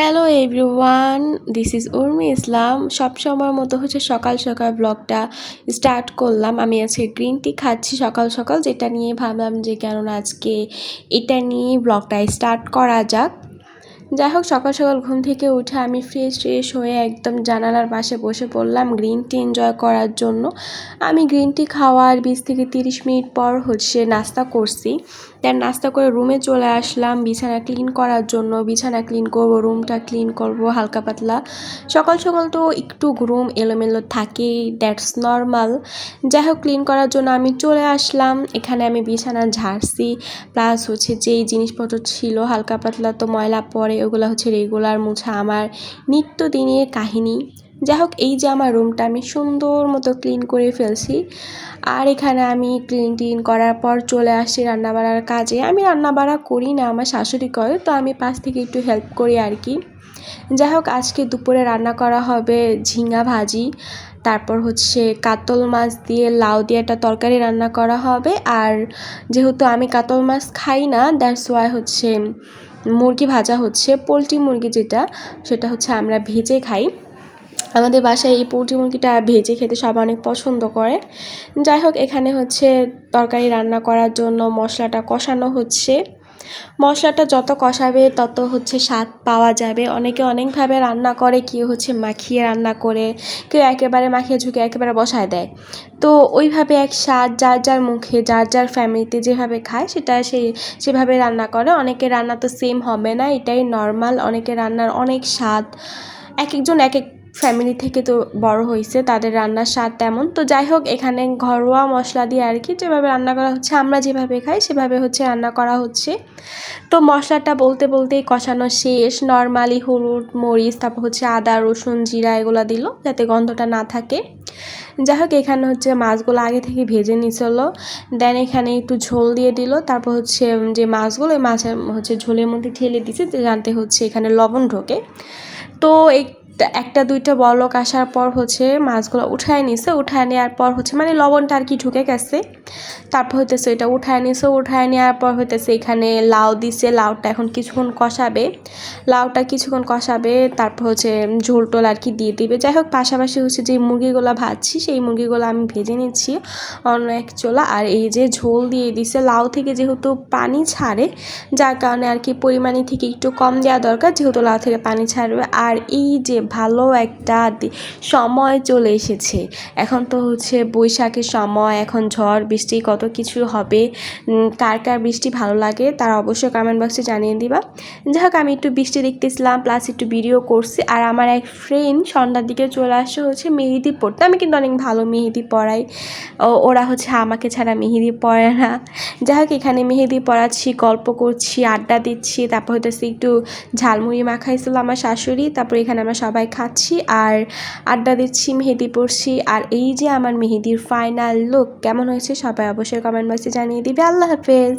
Hello everyone this is Urmi Islam সব সময় মতো হচ্ছে সকাল সকাল ব্লগটা স্টার্ট করলাম। আমি আজকে গ্রিন টি খাচ্ছি সকাল সকাল, যেটা নিয়ে ভাবলাম যে কেননা আজকে এটা নিয়ে ব্লগটা স্টার্ট করা যাক। যাই হোক সকাল সকাল ঘুম থেকে উঠে আমি ফ্রেশ ফ্রেশ হয়ে একদম জানালার পাশে বসে পড়লাম গ্রিন টি এনজয় করার জন্য। আমি গ্রিন টি খাওয়ার বিশ থেকে তিরিশ মিনিট পর হচ্ছে নাস্তা করছি। দেন নাস্তা করে রুমে চলে আসলাম, বিছানা ক্লিন করার জন্য। বিছানা ক্লিন করব রুমটা ক্লিন করব, হালকা পাতলা। সকাল সকাল তো একটু রুম এলোমেলো থাকে দ্যাটস নর্মাল যাই হোক ক্লিন করার জন্য আমি চলে আসলাম। এখানে আমি বিছানা ঝাড়ছি। প্লাস হচ্ছে যেই জিনিসপত্র ছিল, হালকা পাতলা তো ময়লা পড়ে ওগুলো হচ্ছে রেগুলার মোছা আমার নিত্যদিনের কাহিনী। যাই হোক এই যে আমার রুমটা আমি সুন্দর মতো ক্লিন করে ফেলছি। আর এখানে আমি ক্লিন টিন করার পর চলে আসছি রান্নাবাড়ার কাজে। আমি রান্নাবাড়া করি না আমার শাশুড়ি করে, তো আমি পাশ থেকে একটু হেল্প করি আর কি। যাই হোক আজকে দুপুরে রান্না করা হবে ঝিঙা ভাজি, তারপর হচ্ছে কাতল মাছ দিয়ে লাউ দিয়ে একটা তরকারি রান্না করা হবে। আর যেহেতু আমি কাতল মাছ খাই না দ্যাটস ওয়াই হচ্ছে মুরগি ভাজা হচ্ছে, পোলট্রি মুরগি যেটা, সেটা হচ্ছে আমরা ভেজে খাই। আমাদের বাসায় এই পোলট্রি মুরগিটা ভেজে খেতে সবাই অনেক পছন্দ করে। যাই হোক, এখানে হচ্ছে তরকারি রান্না করার জন্য মশলাটা কষানো হচ্ছে। মশলাটা যত কষাবে, তত হচ্ছে স্বাদ পাওয়া যাবে। অনেকে অনেকভাবে রান্না করে, কেউ হচ্ছে মাখিয়ে রান্না করে, কেউ একেবারে মাখিয়ে ঝুঁকে একেবারে বসায় দেয়। তো ওইভাবে এক স্বাদ, যার যার মুখে, যার যার ফ্যামিলিতে যেভাবে খায়, সেটা সেই সেভাবে রান্না করে। অনেকে রান্না তো সেম হবে না, এটাই নর্মাল অনেকে রান্নার অনেক স্বাদ। এক একজন এক এক ফ্যামিলি থেকে তো বড় হয়েছে তাদের রান্নার স্বাদ তেমন। তো যাই হোক, এখানে ঘরোয়া মশলা দিয়ে আর কি যেভাবে রান্না করা হচ্ছে, আমরা যেভাবে খাই সেভাবে হচ্ছে রান্না করা হচ্ছে। তো মশলাটা বলতে বলতেই কষানো শেষ, নর্মালি হলুদ, মরিচ, তারপর হচ্ছে আদা, রসুন, জিরা এগুলো দিল যাতে গন্ধটা না থাকে। যাই হোক, এখানে হচ্ছে মাছগুলো আগে থেকে ভেজে নিছিল। দেন এখানে একটু ঝোল দিয়ে দিল, তারপর হচ্ছে যে মাছগুলো ওই মাছের হচ্ছে ঝোলের মধ্যে ঠেলে দিছে জানতে হচ্ছে এখানে লবণ ঢোকে। তো এই একটা, দুইটা বলক আসার পর হচ্ছে মাছগুলো উঠায় নিছে, উঠায় নেওয়ার পর হচ্ছে মানে লবণটা আর কি ঢুকে গেছে। তারপর হইতেছে এটা উঠায় নিছে, উঠায় নেওয়ার পর হইতেছে এখানে লাউ দিছে, লাউটা এখন কিছুক্ষণ কষাবে। লাউটা কিছুক্ষণ কষাবে, তারপর হচ্ছে ঝোল টোল আর কি দিয়ে দিবে। যাই হোক, পাশাপাশি হচ্ছে যে মুরগিগুলো ভাজছি, সেই মুরগিগুলো আমি ভেজে নিচ্ছি অন্য এক চোলা। আর এই যে ঝোল দিয়ে দিছে, লাউ থেকে যেহেতু পানি ছাড়ে, যার কারণে আর কি পরিমাণে থেকে একটু কম দেওয়া দরকার, যেহেতু লাউ থেকে পানি ছাড়বে। আর এই যে ভালো একটা সময় চলে এসেছে। এখন তো হচ্ছে বৈশাখের সময়, এখন ঝড়, বৃষ্টি কত কিছু হবে কার কার বৃষ্টি ভালো লাগে তারা অবশ্যই কমেন্ট বক্সে জানিয়ে দিবা। যাই হোক আমি একটু বৃষ্টি দেখতেছিলাম প্লাস একটু ভিডিও করছি, আর আমার এক ফ্রেন্ড সন্ধ্যার দিকে চলে আসছে হচ্ছে মেহেদি পড়তে। আমি কিন্তু অনেক ভালো মেহেদি পড়াই ওরা হচ্ছে আমাকে ছাড়া মেহেদি পড়ে না। যাই হোক এখানে মেহেদি পড়াচ্ছি, গল্প করছি, আড্ডা দিচ্ছি, তারপর হইতেছে একটু ঝালমুড়ি মাখাইছিল আমার শাশুড়ি, তারপর এখানে আমরা সবাই খাচ্ছি আর আড্ডা দিচ্ছি, মেহেদি পড়ছি। আর এই যে আমার মেহেদির ফাইনাল লুক কেমন হয়েছে সবাই অবশ্যই কমেন্ট বক্সে জানিয়ে দিবে। আল্লাহ হাফেজ।